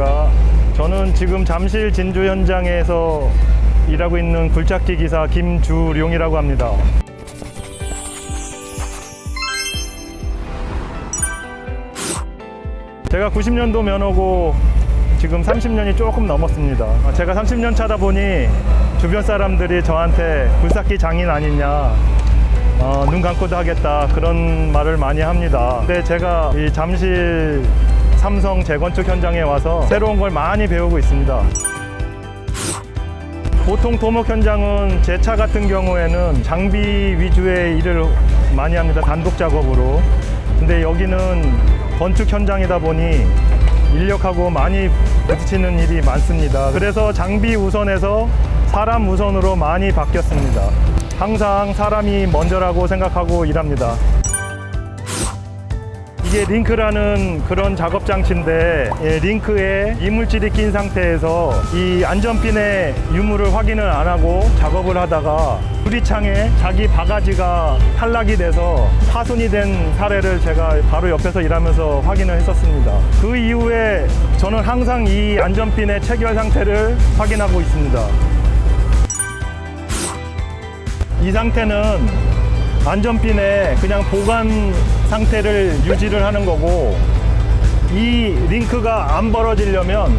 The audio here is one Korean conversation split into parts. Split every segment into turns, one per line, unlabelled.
안녕하십니까. 저는 지금 잠실 진주 현장에서 일하고 있는 굴착기 기사 김주룡이라고 합니다. 제가 90년도 면허고 지금 30년이 조금 넘었습니다. 아, 제가 30년 차다 보니 주변 사람들이 저한테 굴삭기 장인 아니냐, 어, 눈 감고도 하겠다 그런 말을 많이 합니다. 근데 제가 이 잠실 삼성 재건축 현장에 와서 새로운 걸 많이 배우고 있습니다. 보통 토목 현장은 제 차 같은 경우에는 장비 위주의 일을 많이 합니다. 단독 작업으로. 근데 여기는 건축 현장이다 보니 인력하고 많이 부딪히는 일이 많습니다. 그래서 장비 우선에서 사람 우선으로 많이 바뀌었습니다. 항상 사람이 먼저라고 생각하고 일합니다. 이게 링크라는 그런 작업 장치인데 예, 링크에 이물질이 낀 상태에서 이 안전핀의 유무를 확인을 안 하고 작업을 하다가 유리창에 자기 바가지가 탈락이 돼서 파손이 된 사례를 제가 바로 옆에서 일하면서 확인을 했었습니다. 그 이후에 저는 항상 이 안전핀의 체결 상태를 확인하고 있습니다. 이 상태는 안전핀에 그냥 보관 상태를 유지를 하는 거고 이 링크가 안 벌어지려면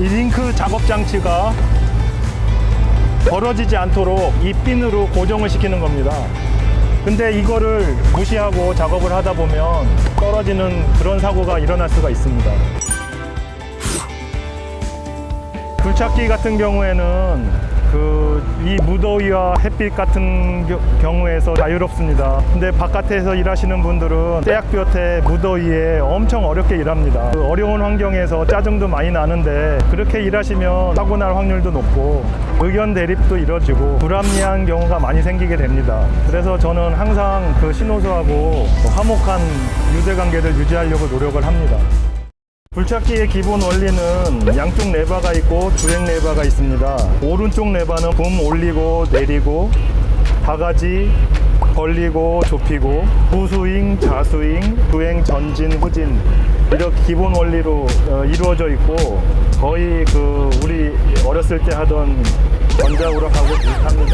이 링크 작업 장치가 벌어지지 않도록 이 핀으로 고정을 시키는 겁니다. 근데 이거를 무시하고 작업을 하다 보면 떨어지는 그런 사고가 일어날 수가 있습니다. 굴착기 같은 경우에는 더위와 햇빛 같은 겨- 경우에서 자유롭습니다. 근데 바깥에서 일하시는 분들은 떼약볕에 무더위에 엄청 어렵게 일합니다. 그 어려운 환경에서 짜증도 많이 나는데 그렇게 일하시면 사고 날 확률도 높고 의견 대립도 이뤄지고 불합리한 경우가 많이 생기게 됩니다. 그래서 저는 항상 그 신호수하고 화목한 유대 관계를 유지하려고 노력을 합니다. 굴착기의 기본 원리는 양쪽 레바가 있고 주행 레바가 있습니다. 오른쪽 레바는 붐 올리고 내리고 바가지 벌리고 좁히고 후스윙, 자스윙, 주행, 전진, 후진 이렇게 기본 원리로 어, 이루어져 있고 거의 그 우리 어렸을 때 하던 전자우락하고 비슷합니다.